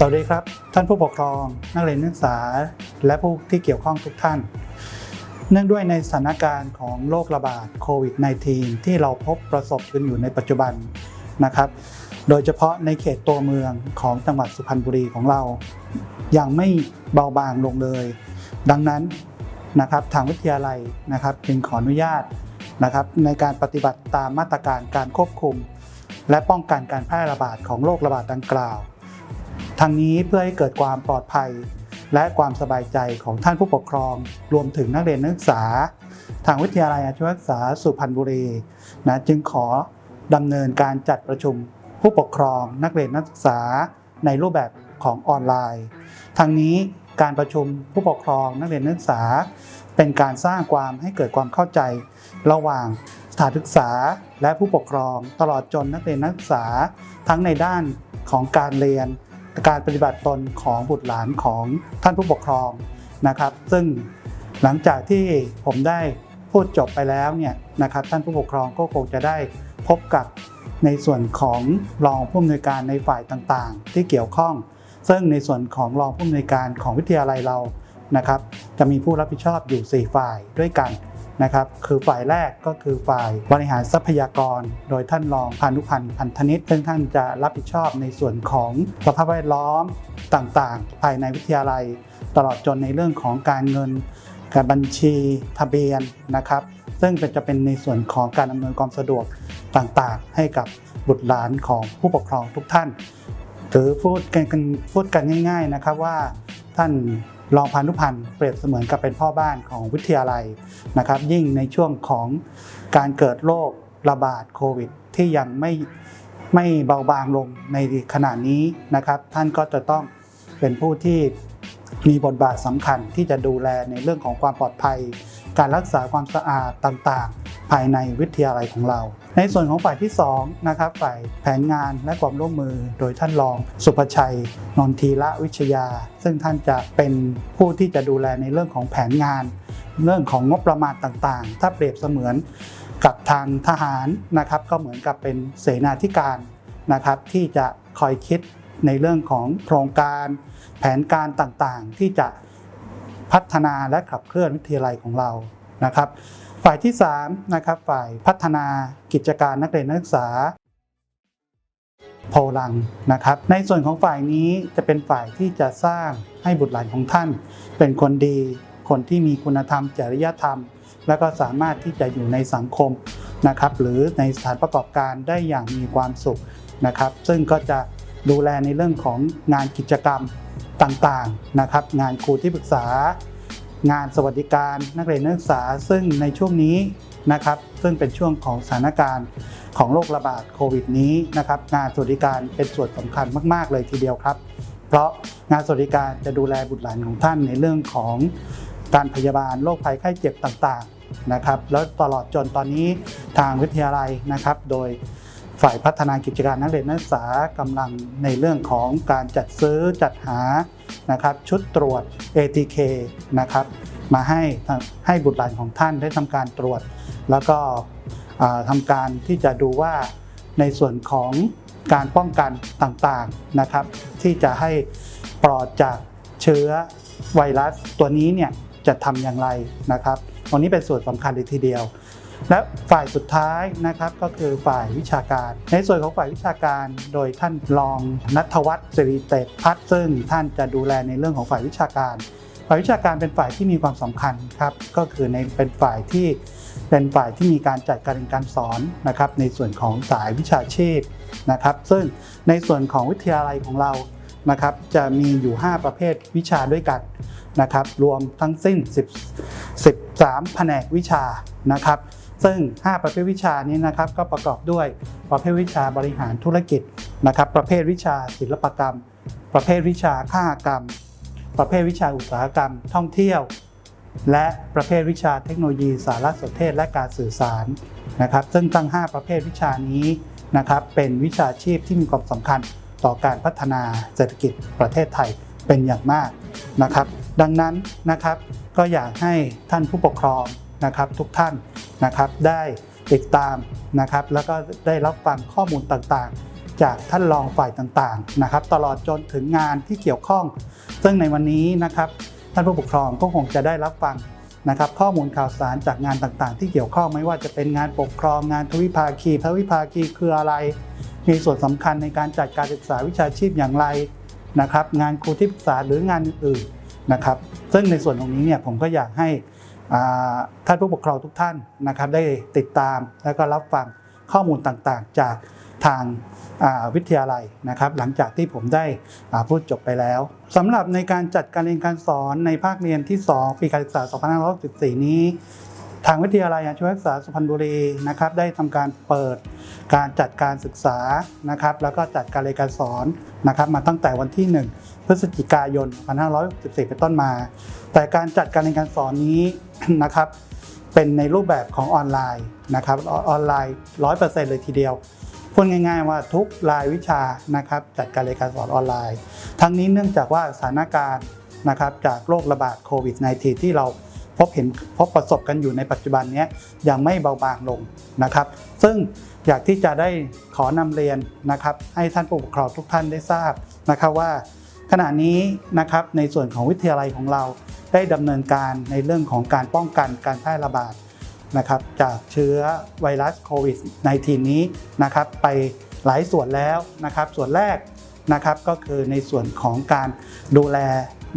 สวัสดีครับ ท่านผู้ปกครอง นักเรียนนักศึกษา และผู้ที่เกี่ยวข้องทุกท่าน เนื่องด้วยในสถานการณ์ของโรคระบาดโควิด -19 ที่เราพบประสบกันอยู่ในปัจจุบันนะครับ โดยเฉพาะในเขตตัวเมืองของจังหวัดสุพรรณบุรีของเรายังไม่เบาบางลงเลย ดังนั้นนะครับทางวิทยาลัยนะครับจึงขออนุญาตนะครับในการปฏิบัติตามมาตรการการควบคุม และป้องกันการแพร่ระบาดของโรคระบาดดังกล่าว ทั้งนี้เพื่อให้เกิดความปลอดภัย และความสบายใจของท่านผู้ปกครอง รวมถึงนักเรียนนักศึกษา ทางวิทยาลัยอาชีวศึกษาสุพรรณบุรีนะจึงขอดำเนินการจัดประชุมผู้ปกครองนักเรียนนักศึกษาในรูปแบบของออนไลน์ทางนี้การประชุมผู้ปกครองนักเรียนนักศึกษา เป็นการสร้างความให้เกิดความเข้าใจ ระหว่างสถานศึกษาและผู้ปกครองตลอดจนนักเรียนนักศึกษา ทั้งในด้านของการเรียน การปฏิบัติตนของบุตรหลานของท่านผู้ปกครองนะครับ ซึ่งหลังจากที่ผมได้พูดจบไปแล้วเนี่ยนะครับท่านผู้ปกครองก็คงจะได้พบกับในส่วนของรองผู้อำนวยการในฝ่ายต่างๆ ที่เกี่ยวข้อง ซึ่งในส่วนของรองผู้อำนวยการของวิทยาลัยเรานะครับ จะมีผู้รับผิดชอบอยู่ 4 ฝ่ายด้วยกัน นะครับคือฝ่ายแรกก็คือฝ่ายบริหารทรัพยากร โดยท่านรองพานุพันธ์พันธนิตซึ่งท่านจะรับผิดชอบในส่วนของสภาพแวดล้อมต่างๆ ภายในวิทยาลัย ตลอดจนในเรื่องของการเงิน การบัญชีทะเบียนนะครับ ซึ่งเป็นจะเป็นในส่วนของการอำนวยความสะดวกต่างๆ ให้กับบุตรหลานของผู้ปกครองทุกท่านหรือพูดกันพูดกันง่าย ๆนะครับว่าท่าน รองพานุพันธ์เปรียบเสมือนกับเป็นพ่อบ้านของวิทยาลัยนะครับ ยิ่งในช่วงของการเกิดโรคระบาดโควิด ที่ยังไม่ไม่เบาบางลงในขณะนี้นะครับ ท่านก็จะต้องเป็นผู้ที่มีบทบาทสำคัญที่จะดูแลในเรื่องของความปลอดภัย การรักษาความสะอาดต่างๆ ภายในวิทยาลัยของเรา ในส่วนของฝ่ายที่2นะครับฝ่ายแผนงานและความร่วมมือ โดยท่านรองสุภชัย นนทีละวิชยา ซึ่งท่านจะเป็นผู้ที่จะดูแลในเรื่องของแผนงาน เรื่องของงบประมาณต่างๆ ถ้าเปรียบเสมือนกับทางทหารนะครับ ก็เหมือนกับเป็นเสนาธิการนะครับที่จะคอยคิดในเรื่องของโครงการแผนการต่างๆ ที่จะพัฒนาและขับเคลื่อนวิทยาลัยของเรานะครับ ฝ่ายที่3นะครับฝ่ายพัฒนากิจการนักเรียนนักศึกษาโพลังนะครับ ในส่วนของฝ่ายนี้จะเป็นฝ่ายที่จะสร้างให้บุตรหลานของท่าน เป็นคนดี คนที่มีคุณธรรม จริยธรรม แล้วก็สามารถที่จะอยู่ในสังคมนะครับ หรือในสถานประกอบการได้อย่างมีความสุขนะครับ ซึ่งก็จะดูแลในเรื่องของงานกิจกรรมต่างๆนะครับ งานครูที่ปรึกษา งานสวัสดิการนักเรียนนักศึกษาซึ่งในช่วงนี้นะครับซึ่งเป็นช่วงของสถานการณ์ของโรคระบาดโควิดนี้นะครับงานสวัสดิการเป็นส่วนสำคัญมาก ๆ เลยทีเดียวครับ เพราะงานสวัสดิการจะดูแลบุตรหลานของท่านในเรื่องของการพยาบาลโรคภัยไข้เจ็บต่างๆนะครับแล้วตลอดจนตอนนี้ทางวิทยาลัยนะครับ โดย ฝ่ายพัฒนากิจการนักเรียนนักศึกษากำลังในเรื่องของการจัดซื้อจัดหานะครับชุดตรวจ ATK นะครับมาให้ให้บุตรหลานของท่านได้ทำการตรวจ แล้วก็ทำการที่จะดูว่าในส่วนของการป้องกันต่างๆนะครับ ที่จะให้ปลอดจากเชื้อไวรัสตัวนี้เนี่ยจะทำอย่างไรนะครับตรงนี้เป็นส่วนสำคัญเลยทีเดียว และฝ่ายสุดท้ายนะครับก็คือฝ่ายวิชาการ ในส่วนของฝ่ายวิชาการ โดยท่านรองนัทวัฒน์สิริเตชพัฒน์ซึ่งท่านจะดูแลในเรื่องของฝ่ายวิชาการ ฝ่ายวิชาการเป็นฝ่ายที่มีความสำคัญครับก็คือในเป็นฝ่ายที่เป็นฝ่ายที่มีการจัดการเรียนการสอนนะครับในส่วนของสายวิชาชีพนะครับ ซึ่งในส่วนของวิทยาลัยของเรานะครับจะมีอยู่ 5 ประเภทวิชาด้วยกันนะครับ รวมทั้งสิ้น 10 13 แผนกวิชานะครับ ซึ่ง 5 ประเภทวิชานี้นะครับก็ประกอบด้วยประเภทวิชาบริหารธุรกิจนะครับประเภทวิชาศิลปกรรม ประเภทวิชาข้ากรรม ประเภทวิชาอุตสาหกรรม ท่องเที่ยว และประเภทวิชาเทคโนโลยี สารสนเทศและการสื่อสารนะครับซึ่งทั้ง 5 ประเภทวิชานี้นะครับเป็นวิชาชีพที่มีความสำคัญต่อการพัฒนาเศรษฐกิจประเทศไทยเป็นอย่างมากนะครับ ดังนั้นนะครับก็อยากให้ท่านผู้ปกครอง นะครับทุกท่านนะครับได้ติดตามนะครับแล้วก็ได้รับฟังข้อมูลต่างๆ จากท่านรองฝ่ายต่างๆนะครับตลอดจนถึงงานที่เกี่ยวข้อง ซึ่งในวันนี้นะครับท่านผู้ปกครองก็คงจะได้รับฟังนะครับข้อมูลข่าวสารจากงานต่างๆ ที่เกี่ยวข้องไม่ว่าจะเป็นงานปกครองงานทวิภาคีทวิภาคีคืออะไร มีส่วนสำคัญในการจัดการศึกษาวิชาชีพอย่างไรนะครับงานครูที่ปรึกษาหรืองานอื่นๆนะครับซึ่งในส่วนตรงนี้เนี่ยผมก็อยากให้ ท่านผู้ปกครองทุกท่านนะครับได้ติดตามและก็รับฟังข้อมูลต่างๆ จากทางวิทยาลัยนะครับ หลังจากที่ผมได้พูดจบไปแล้วสำหรับในการจัดการเรียนการสอนในภาคเรียนที่ 2 ปีการศึกษา 2564 นี้ ทางวิทยาลัยอาชีวศึกษาสุพรรณบุรีนะครับได้ทำการเปิดการจัดการศึกษานะครับ แล้วก็จัดการเรียนการสอนนะครับมาตั้งแต่วันที่ 1 พฤศจิกายน 2564 เป็นต้นมา แต่การจัดการเรียนการสอนนี้นะครับเป็นในรูปแบบของออนไลน์นะครับอออนไลน์ 100%เลยทีเดียวพูดง่าย ๆ ว่าทุกรายวิชานะครับจัดการเรียนการสอนออนไลน์ ทั้งนี้เนื่องจากว่าสถานการณ์นะครับจากโรคระบาดโควิด -19 ที่เรา พบเห็นพบประสบกันอยู่ในปัจจุบันนี้ยังไม่เบาบางลงนะครับ ซึ่งอยากที่จะได้ขอนำเรียนนะครับ ให้ท่านผู้ปกครองทุกท่านได้ทราบนะครับว่า ขณะนี้นะครับในส่วนของวิทยาลัยของเราได้ดำเนินการในเรื่องของการป้องกันการแพร่ระบาดนะครับจากเชื้อไวรัสโควิด -19 นี้นะครับไปหลายส่วนแล้วนะครับ ส่วนแรกนะครับก็คือในส่วนของการดูแล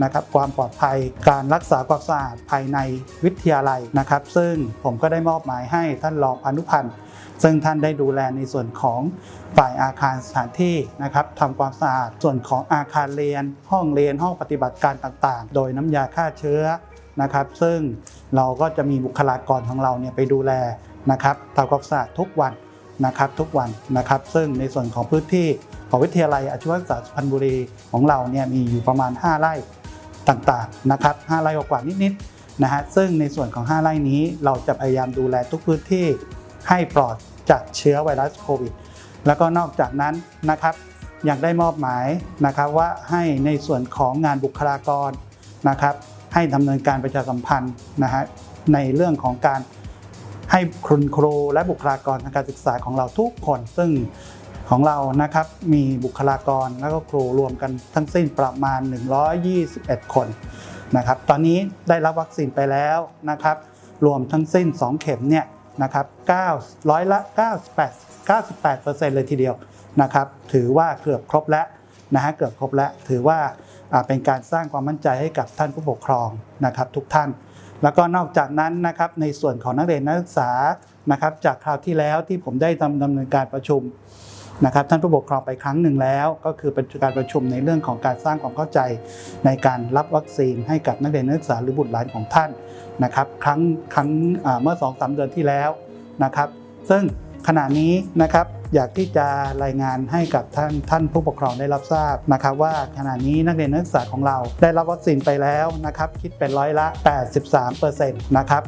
นะครับความปลอดภัย การรักษาความสะอาดภายในวิทยาลัยนะครับ ซึ่งผมก็ได้มอบหมายให้ท่านรองพานุพันธ์ซึ่งท่านได้ดูแลในส่วนของฝ่ายอาคารสถานที่นะครับทำความสะอาดส่วนของอาคารเรียน ห้องเรียนห้องปฏิบัติการต่างๆ โดยน้ำยาฆ่าเชื้อนะครับ ซึ่งเราก็จะมีบุคลากรของเราเนี่ยไปดูแลนะครับทำความสะอาดทุกวันนะครับทุกวันนะครับ ซึ่งในส่วนของพื้นที่ของวิทยาลัยอาชีวศึกษาสุพรรณบุรีของเราเนี่ยมีอยู่ประมาณ 5 ไร่ ต่างๆนะครับ5ไร่กว่านิดๆนะฮะซึ่งในส่วนของ 5 ไร่นี้เราจะพยายามดูแลทุกพื้นที่ให้ปลอดจากเชื้อไวรัสโควิด แล้วก็นอกจากนั้นนะครับยังได้มอบหมายนะครับว่าให้ในส่วนของงานบุคลากรนะครับให้ดำเนินการประชาสัมพันธ์นะฮะในเรื่องของการให้คุณครูและบุคลากรทางการศึกษาของเราทุกคน ซึ่ง ของเรานะครับมีบุคลากรแล้วก็ครูรวมกันทั้งสิ้นประมาณ 121 คนนะครับตอนนี้ได้รับวัคซีนไปแล้วนะครับรวมทั้งสิ้น 2 เข็มเนี่ยนะครับ9ร้อยละ 98 98เปอร์เซ็นต์เลยทีเดียวนะครับถือว่าเกือบครบแล้วนะฮะเกือบครบแล้วถือว่าเป็นการสร้างความมั่นใจให้กับท่านผู้ปกครองนะครับทุกท่าน แล้วก็นอกจากนั้นนะครับในส่วนของนักเรียนนักศึกษานะครับจากคราวที่แล้วที่ผมได้ดำเนินการประชุม นะครับท่านผู้ปกครองไปครั้งหนึ่งแล้ว ก็คือเป็นการประชุมในเรื่องของการสร้างความเข้าใจ ในการรับวัคซีนให้กับนักเรียนนักศึกษาหรือบุตรหลานของท่านนะครับครั้งครั้งเมื่อ2อสเดือนที่แล้วนะครับซึ่ง ณะนี้นะครับอยากที่จะรายงานให้กับท่านท่านผู้ปกครองได้รับทราบนะครับ ว่าขณะนี้นักเรียนนักศึกษาของเราได้รับวัคซีนไปแล้วนะครับคิดเป็นร้อยละ 83%นะครับ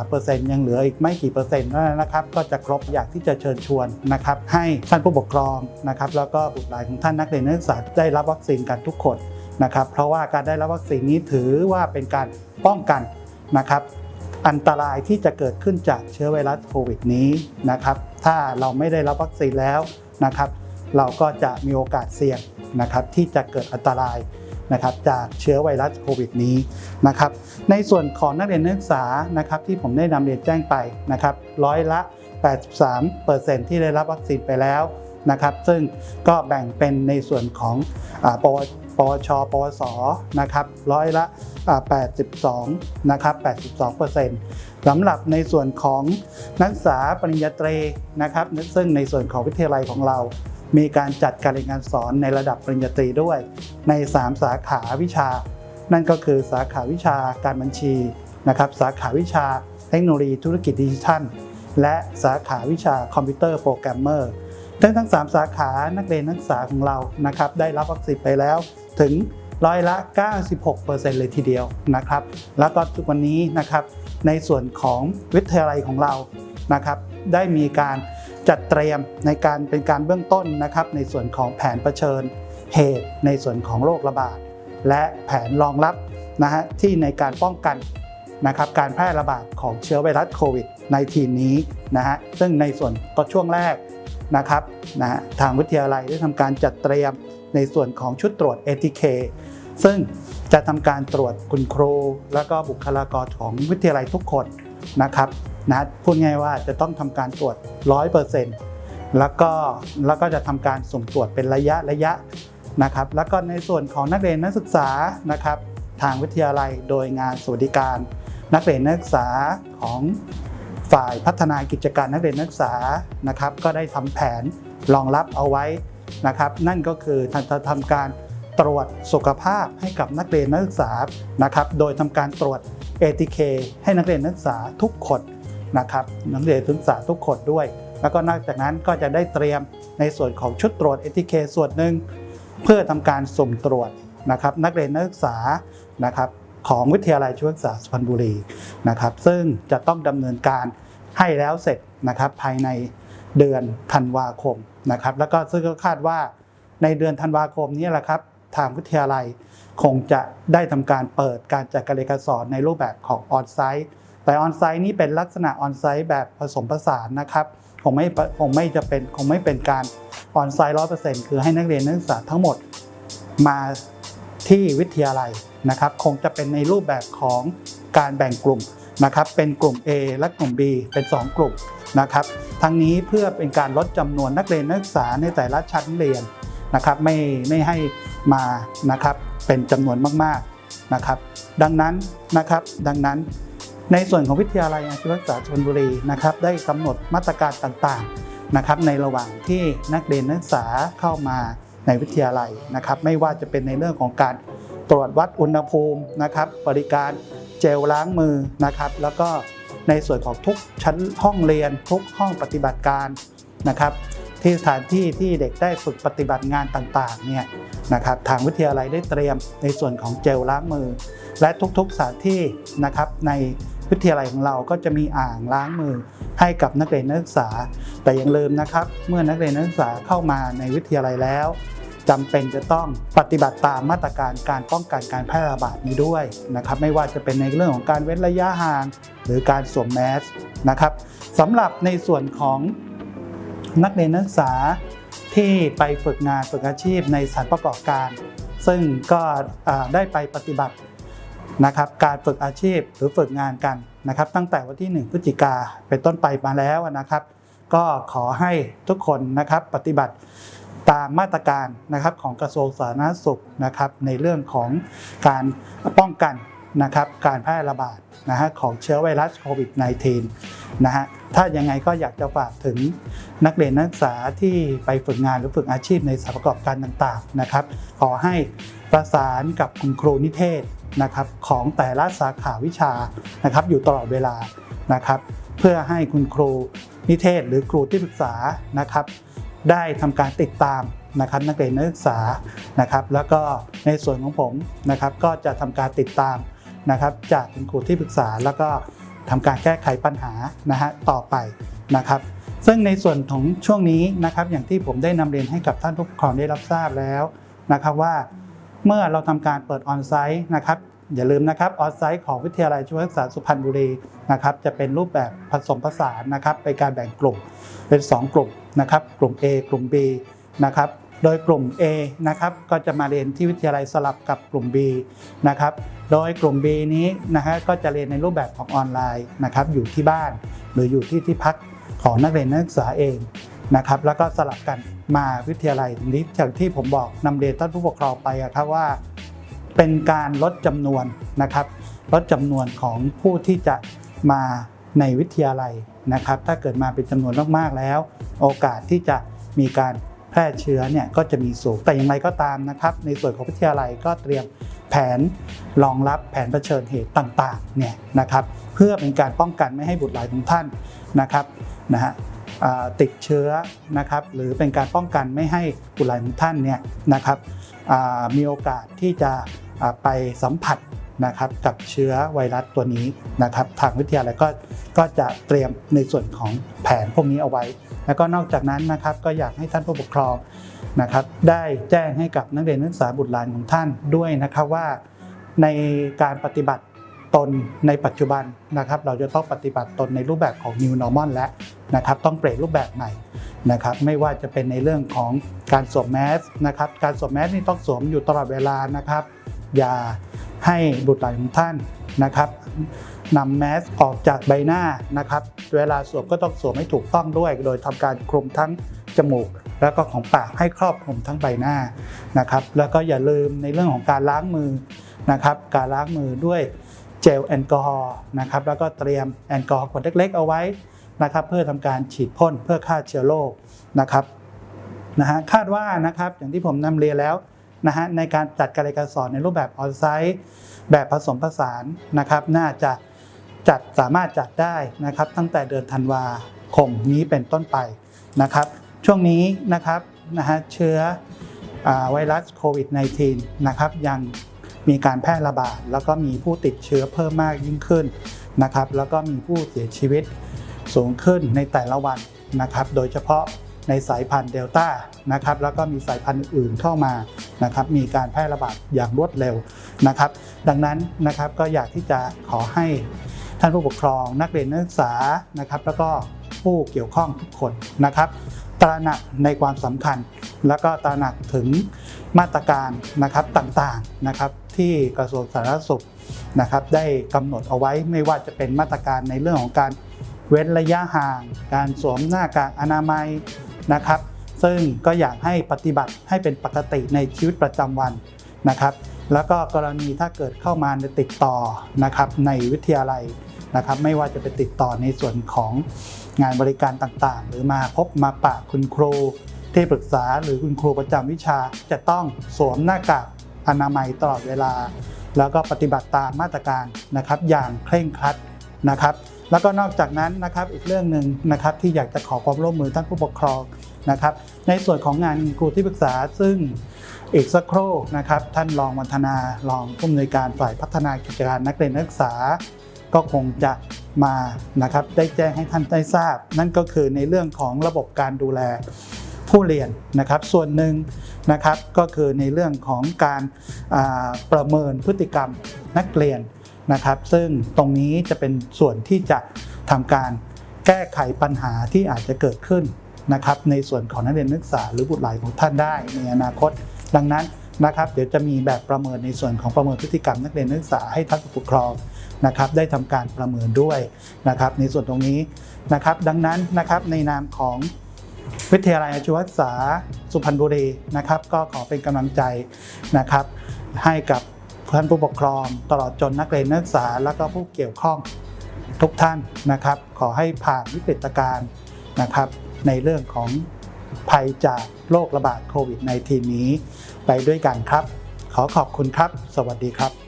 83%ยังเหลืออีกไม่กี่เปอร์เซ็นต์นั้นนะครับก็จะครบอยากที่จะเชิญชวนนะครับให้ท่านผู้ปกครองนะครับแล้วก็บุตรหลานของท่านนักเรียนนักศึกษาได้รับวัคซีนกันทุกคนนะครับเพราะว่าการได้รับวัคซีนนี้ถือว่าเป็นการป้องกันนะครับอันตรายที่จะเกิดขึ้นจากเชื้อไวรัสโควิดนี้นะครับ ถ้าเราไม่ได้รับวัคซีนแล้วนะครับ เราก็จะมีโอกาสเสี่ยงนะครับที่จะเกิดอันตรายนะครับจากเชื้อไวรัสโควิดนี้นะครับ ในส่วนของนักเรียนนักศึกษานะครับที่ผมได้นำเรียนแจ้งไปนะครับร้อยละ 83%ที่ได้รับวัคซีนไปแล้วนะครับ ซึ่งก็แบ่งเป็นในส่วนของอปว ปวชปวสนะครับร้อยละ 82 นะครับ 82%สำหรับในส่วนของนักศึกษาปริญญาตรีนะครับ ซึ่งในส่วนของวิทยาลัยของเรา มีการจัดการเรียนการสอนในระดับปริญญาตรีด้วย ใน 3 สาขาวิชา นั่นก็คือสาขาวิชาการบัญชีนะครับสาขาวิชาเทคโนโลยีธุรกิจดิจิทัล และสาขาวิชาคอมพิวเตอร์โปรแกรมเมอร์ทั้งทั้ง 3 สาขานักเรียนนักศึกษาของเรานะครับได้รับวัคซีนไปแล้ว ถึงร้อยละ 96%เลยทีเดียวนะครับ แล้วก็ทุกวันนี้นะครับ ในส่วนของวิทยาลัยของเรานะครับ ได้มีการจัดเตรียมในการเป็นการเบื้องต้นนะครับ ในส่วนของแผนเผชิญเหตุในส่วนของโรคระบาด และแผนรองรับนะฮะที่ในการป้องกันนะครับการแพร่ระบาดของเชื้อไวรัสโควิด -19 นี้นะฮะซึ่งในส่วนต่อช่วงแรกนะครับนะทางวิทยาลัยได้ทำการจัดเตรียม ในส่วนของชุดตรวจ ATK ซึ่งจะทำการตรวจคุณครู แล้วก็บุคลากรของวิทยาลัยทุกคนนะครับนะพูดง่ายว่าจะต้องทำการตรวจ 100%แล้วก็แล้วก็จะทำการสุ่มตรวจเป็นระยะระยะนะครับ แล้วก็ในส่วนของนักเรียนนักศึกษานะครับทางวิทยาลัยโดยงานสวัสดิการ นักเรียนนักศึกษาของฝ่ายพัฒนากิจการนักเรียนนักศึกษานะครับ ก็ได้ทำแผนรองรับเอาไว้ นะครับนั่นก็คือจะทำการตรวจสุขภาพให้กับนักเรียนนักศึกษานะครับโดยทำการตรวจ ATK ให้นักเรียนนักศึกษาทุกคนนะครับนักเรียนนักศึกษาทุกคนด้วย แล้วก็นอกจากนั้นก็จะได้เตรียมในส่วนของชุดตรวจ ATK ส่วนหนึ่งเพื่อทำการสุ่มตรวจนะครับนักเรียนนักศึกษานะครับของวิทยาลัยชีวศึกษาสุพรรณบุรีนะครับซึ่งจะต้องดำเนินการให้แล้วเสร็จนะครับภายใน เดือนธันวาคมนะครับ แล้วก็ซึ่งก็คาดว่าในเดือนธันวาคมนี้แหละครับ ทางวิทยาลัยคงจะได้ทำการเปิดการจัดการเรียนการสอนในรูปแบบของออนไซต์แต่ออนไซต์นี้เป็นลักษณะออนไซต์แบบผสมผสานนะครับคงไม่คงไม่จะเป็นคงไม่เป็นการออนไซต์ร้อยเปอร์เซ็นต์คือให้นักเรียนนักศึกษาทั้งหมดมาที่วิทยาลัยนะครับ คงจะเป็นในรูปแบบของการแบ่งกลุ่ม นะครับเป็นกลุ่ม A และกลุ่ม B เป็น 2 กลุ่มนะครับทั้งนี้เพื่อเป็นการลดจำนวนนักเรียนนักศึกษาในแต่ละชั้นเรียนนะครับไม่ไม่ให้มานะครับเป็นจำนวนมากๆนะครับดังนั้นนะครับดังนั้นในส่วนของวิทยาลัยอาชีวศึกษาชลบุรีนะครับได้กำหนดมาตรการต่างๆนะครับในระหว่างที่นักเรียนนักศึกษาเข้ามาในวิทยาลัยนะครับไม่ว่าจะเป็นในเรื่องของการตรวจวัดอุณหภูมินะครับบริการ เจลล้างมือนะครับ แล้วก็ในส่วนของทุกชั้นห้องเรียน ทุกห้องปฏิบัติการนะครับ ที่สถานที่ที่เด็กได้ฝึกปฏิบัติงานต่างๆเนี่ยนะครับทางวิทยาลัยได้เตรียมในส่วนของเจลล้างมือ และทุกๆสถานที่นะครับในวิทยาลัยของเราก็จะมีอ่างล้างมือให้กับนักเรียนนักศึกษา แต่อย่าลืมนะครับ เมื่อนักเรียนนักศึกษาเข้ามาในวิทยาลัยแล้ว จำเป็นจะต้องปฏิบัติตามมาตรการการป้องกันการแพร่ระบาดนี้ด้วยนะครับไม่ว่าจะเป็นในเรื่องของการเว้นระยะห่าง หรือการสวมแมสนะครับสำหรับในส่วนของนักเรียนนักศึกษาที่ไปฝึกงานฝึกอาชีพในสถานประกอบการ ซึ่งก็ได้ไปปฏิบัตินะครับการฝึกอาชีพหรือฝึกงานกันนะครับ ตั้งแต่วันที่ 1 พฤศจิกาเป็นต้นไปมาแล้วนะครับ ก็ขอให้ทุกคนนะครับปฏิบัติ ตามมาตรการนะครับของกระทรวงสาธารณสุขนะครับในเรื่องของการป้องกันนะครับการแพร่ระบาดนะฮะของเชื้อไวรัสโควิด -19 นะฮะถ้ายังไงก็อยากจะฝากถึงนักเรียนนักศึกษาที่ไปฝึกงานหรือฝึกอาชีพในสถานประกอบการต่างๆนะครับ ขอให้ประสานกับคุณครูนิเทศนะครับของแต่ละสาขาวิชานะครับอยู่ตลอดเวลานะครับ เพื่อให้คุณครูนิเทศหรือครูที่ปรึกษานะครับ ได้ทำการติดตามนะครับนักเรียนนักศึกษานะครับ แล้วก็ในส่วนของผมนะครับก็จะทำการติดตามนะครับ จากคุณครูที่ปรึกษาแล้วก็ทำการแก้ไขปัญหานะฮะต่อไปนะครับ ซึ่งในส่วนของช่วงนี้นะครับ อย่างที่ผมได้นำเรียนให้กับท่านผู้ปกครองได้รับทราบแล้วนะครับว่าเมื่อเราทำการเปิดออนไซต์นะครับ อย่าลืมนะครับออนไซต์ของวิทยาลัยชีวศึกษาสุพรรณบุรีนะครับจะเป็นรูปแบบผสมผสานนะครับเป็นการแบ่งกลุ่มเป็น 2 กลุ่มนะครับกลุ่ม A กลุ่ม B นะครับโดยกลุ่ม A นะครับก็จะมาเรียนที่วิทยาลัยสลับกับกลุ่ม B นะครับโดยกลุ่ม B นี้นะฮะก็จะเรียนในรูปแบบของออนไลน์นะครับอยู่ที่บ้านหรืออยู่ที่ที่พักของนักเรียนนักศึกษาเองนะครับแล้วก็สลับกันมาวิทยาลัยนี้อย่างที่ผมบอกนำเรียนท่านผู้ปกครองไปอะครับว่า เป็นการลดจำนวนนะครับ ลดจำนวนของผู้ที่จะมาในวิทยาลัยนะครับ ถ้าเกิดมาเป็นจำนวนมากๆแล้ว โอกาสที่จะมีการแพร่เชื้อเนี่ยก็จะมีสูงแต่อย่างไรก็ตามนะครับ ในส่วนของวิทยาลัยก็เตรียมแผนรองรับแผนเผชิญเหตุต่างๆเนี่ยนะครับ เพื่อเป็นการป้องกันไม่ให้บุตรหลานของท่านนะครับนะฮะติดเชื้อนะครับ หรือเป็นการป้องกันไม่ให้บุตรหลานของท่านเนี่ยนะครับมีโอกาสที่จะ ไปสัมผัสนะครับกับเชื้อไวรัสตัวนี้นะครับ ทางวิทยาลัยก็ก็จะเตรียมในส่วนของแผนพวกนี้เอาไว้ แล้วก็นอกจากนั้นนะครับก็อยากให้ท่านผู้ปกครองนะครับ ได้แจ้งให้กับนักเรียนนักศึกษาบุตรหลานของท่านด้วยนะครับว่า ในการปฏิบัติตนในปัจจุบันนะครับ เราจะต้องปฏิบัติตนในรูปแบบของ New Normal แล้วนะครับ ต้องเปลี่ยนรูปแบบใหม่นะครับ ไม่ว่าจะเป็นในเรื่องของการสวมแมสนะครับ การสวมแมสนี่ต้องสวมอยู่ตลอดเวลานะครับ ย่าให้บุตรหลานของท่านนะครับนำแมสออกจากใบหน้านะครับ เวลาสวมก็ต้องสวมให้ถูกต้องด้วย โดยทำการคลุมทั้งจมูก แล้วก็ของปากให้ครอบคลุมทั้งใบหน้านะครับ แล้วก็อย่าลืมในเรื่องของการล้างมือนะครับ การล้างมือด้วยเจลแอลกอฮอล์นะครับ แล้วก็เตรียมแอลกอฮอล์ขวดเล็กๆเอาไว้นะครับ เพื่อทำการฉีดพ่นเพื่อฆ่าเชื้อโรคนะครับนะฮะคาดว่านะครับอย่างที่ผมนำเรียนแล้ว นะฮะในการจัดการเรียนการสอนในรูปแบบออนไซต์แบบผสมผสานนะครับ น่าจะจัดสามารถจัดได้นะครับ ตั้งแต่เดือนธันวาคมนี้เป็นต้นไปนะครับ ช่วงนี้นะครับนะฮะเชื้อไวรัสโควิด -19 นะครับยังมีการแพร่ระบาด แล้วก็มีผู้ติดเชื้อเพิ่มมากยิ่งขึ้นนะครับ แล้วก็มีผู้เสียชีวิตสูงขึ้นในแต่ละวันนะครับ โดยเฉพาะ ในสายพันธุ์เดลต้านะครับแล้วก็มีสายพันธุ์อื่นเข้ามานะครับมีการแพร่ระบาดอย่างรวดเร็วนะครับ ดังนั้นนะครับก็อยากที่จะขอให้ท่านผู้ปกครอง นักเรียนนักศึกษานะครับ แล้วก็ผู้เกี่ยวข้องทุกคนนะครับตระหนักในความสำคัญ แล้วก็ตระหนักถึงมาตรการนะครับต่างๆนะครับที่กระทรวงสาธารณสุขนะครับ ได้กำหนดเอาไว้ไม่ว่าจะเป็นมาตรการในเรื่องของการเว้นระยะห่าง การสวมหน้ากากอนามัย นะครับ ซึ่งก็อยากให้ปฏิบัติให้เป็นปกติในชีวิตประจำวันนะครับ แล้วก็กรณีถ้าเกิดเข้ามาในติดต่อนะครับในวิทยาลัยนะครับ ไม่ว่าจะเป็นติดต่อในส่วนของงานบริการต่างๆ หรือมาพบมาปะคุณครูที่ปรึกษาหรือคุณครูประจำวิชาจะต้องสวมหน้ากากอนามัยตลอดเวลา แล้วก็ปฏิบัติตามมาตรการนะครับ อย่างเคร่งครัดนะครับ แล้วก็นอกจากนั้นนะครับอีกเรื่องหนึ่งนะครับที่อยากจะขอความร่วมมือท่านผู้ปกครองนะครับ ในส่วนของงานครูที่ปรึกษาซึ่งอีกสักครู่นะครับ ท่านรองวันธนารองผู้อำนวยการฝ่ายพัฒนากิจการนักเรียนนักศึกษา ก็คงจะมานะครับได้แจ้งให้ท่านได้ทราบ นั่นก็คือในเรื่องของระบบการดูแลผู้เรียนนะครับ ส่วนหนึ่งนะครับก็คือในเรื่องของการประเมินพฤติกรรมนักเรียน นะครับ ซึ่งตรงนี้จะเป็นส่วนที่จะทำการแก้ไขปัญหาที่อาจจะเกิดขึ้นนะครับ ในส่วนของนักเรียนนักศึกษาหรือบุตรหลานของท่านได้ในอนาคต ดังนั้นนะครับ เดี๋ยวจะมีแบบประเมินในส่วนของประเมินพฤติกรรมนักเรียนนักศึกษาให้ท่านผู้ปกครองนะครับได้ทำการประเมินด้วยนะครับ ในส่วนตรงนี้นะครับ ดังนั้นนะครับในนามของวิทยาลัยอาชีวศึกษาสุพรรณบุรีนะครับ ก็ขอเป็นกำลังใจนะครับ ให้กับ ท่านผู้ปกครอง ตลอดจนนักเรียนนักศึกษา และก็ผู้เกี่ยวข้องทุกท่านนะครับ ขอให้ผ่านวิกฤตการณ์นะครับ ในเรื่องของภัยจากโรคระบาดโควิด -19 นี้ ไปด้วยกันครับ ขอขอบคุณครับ สวัสดีครับ